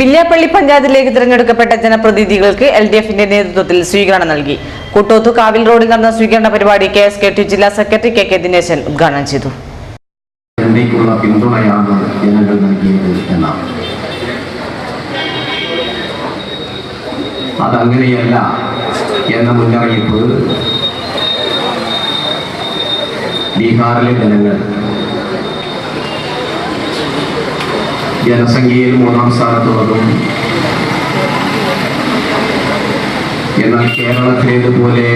വില്യാപ്പള്ളി പഞ്ചായത്തിലേക്ക് തിരഞ്ഞെടുക്കപ്പെട്ട ജനപ്രതിനിധികൾക്ക് L D എഫിന്റെ നേതൃത്വത്തിൽ സ്വീകരണം നൽകി. കുട്ടോത്ത് കാവിൽ റോഡിൽ നടന്ന സ്വീകരണ പരിപാടി കെ എസ് കെ ടി ജില്ലാ സെക്രട്ടറി കെ കെ ദിനേശൻ ഉദ്ഘാടനം ചെയ്തു. അതങ്ങനെയല്ല എന്ന മുന്നറിയിപ്പ് ബീഹാറിലെ ജനങ്ങൾ ജനസംഖ്യയിൽ മൂന്നാം സ്ഥാനത്തുള്ളതും എന്നാൽ കേരളത്തിലേതുപോലെ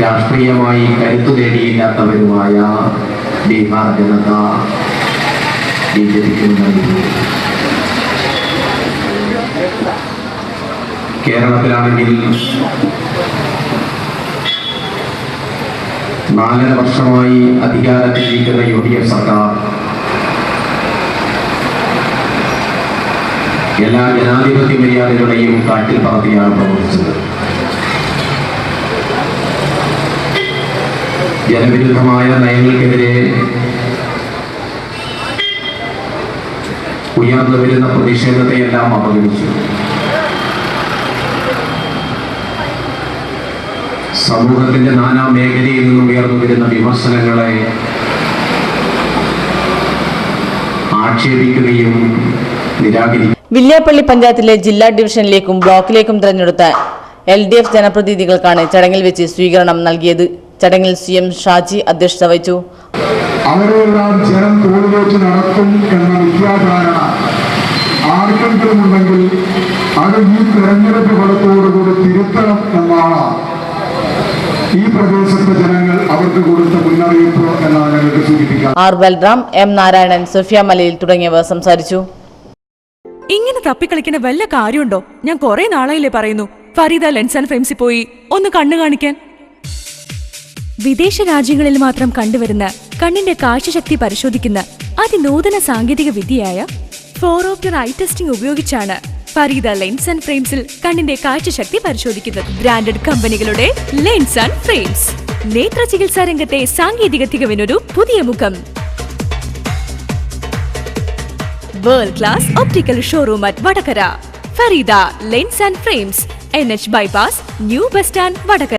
രാഷ്ട്രീയമായി കരുത്തു നേടിയില്ലാത്തവരുമായ ബീഹാർ ജനത ബി ജെ കേരളത്തിലാണെങ്കിൽ നാലര വർഷമായി അധികാരത്തിലിരിക്കുന്ന യു ഡി എഫ് സർക്കാർ എല്ലാ ജനാധിപത്യ മര്യാദകളെയും കാറ്റിൽ പറത്തിയാണ് പ്രവർത്തിച്ചത്. ജനവിരുദ്ധമായ നയങ്ങൾക്കെതിരെ ഉയർന്നു വരുന്ന പ്രതിഷേധത്തെയെല്ലാം അവഗണിച്ചു സമൂഹത്തിന്റെ നാനാ മേഖലയിൽ നിന്നും ഉയർന്നു വരുന്ന വിമർശനങ്ങളെ ആക്ഷേപിക്കുകയും നിരാകരിക്കുകയും വില്യാപ്പള്ളി പഞ്ചായത്തിലെ ജില്ലാ ഡിവിഷനിലേക്കും ബ്ലോക്കിലേക്കും തെരഞ്ഞെടുത്ത എൽ ഡി എഫ് ജനപ്രതിനിധികൾക്കാണ് ചടങ്ങിൽ വെച്ച് സ്വീകരണം നൽകിയത്. ചടങ്ങിൽ സി എം ഷാജി അധ്യക്ഷത വഹിച്ചു. അവരെല്ലാം ജനം നടക്കും എന്ന മിഥ്യാധാരണ ആർക്കെങ്കിലും ഉണ്ടെങ്കിൽ അത് ഈ തെരഞ്ഞെടുപ്പ് ഫലത്തോടുകൂടി തിരുത്തണം എന്നാണ് ഈ പ്രദേശത്തെ ജനങ്ങൾ അവർക്ക് കൊടുത്ത മുന്നറിയിപ്പ് എന്നാണ് ഞങ്ങൾക്ക് സൂചിപ്പിക്കാം ആർ ബൽറാം എം നാരായണൻ സുഫിയ മലയിൽ തുടങ്ങിയവർ സംസാരിച്ചു. ഇങ്ങനെ തപ്പിക്കളിക്കുന്ന വല്ല കാര്യമുണ്ടോ? ഞാൻ കുറെ നാളായില്ലേ പറയുന്നു. ഫരീദ ലെൻസ് ആൻഡ് ഫ്രെയിംസിൽ പോയി. ഒന്ന് കണ്ണു കാണിക്കാൻ. വിദേശ രാജ്യങ്ങളിൽ മാത്രം കണ്ടുവരുന്ന കണ്ണിന്റെ കാഴ്ചശക്തി പരിശോധിക്കുന്ന അതിനൂതന സാങ്കേതിക വിദ്യയായ ഫോറോപ്റ്റർ ഐ ടെസ്റ്റിംഗ് ഉപയോഗിച്ചാണ് ഫരീദ ലെൻസ് ആൻഡ് ഫ്രെയിംസിൽ കണ്ണിന്റെ കാഴ്ചശക്തി പരിശോധിക്കുന്നത്. ബ്രാൻഡഡ് കമ്പനികളുടെ ലെൻസ് ആൻഡ് ഫ്രെയിംസ് നേത്ര ചികിത്സാ രംഗത്തെ സാങ്കേതിക തികവിനൊരു പുതിയ മുഖം. World class optical showroom at Vadakara Fareeda lens and frames N H bypass new bus stand Vadakara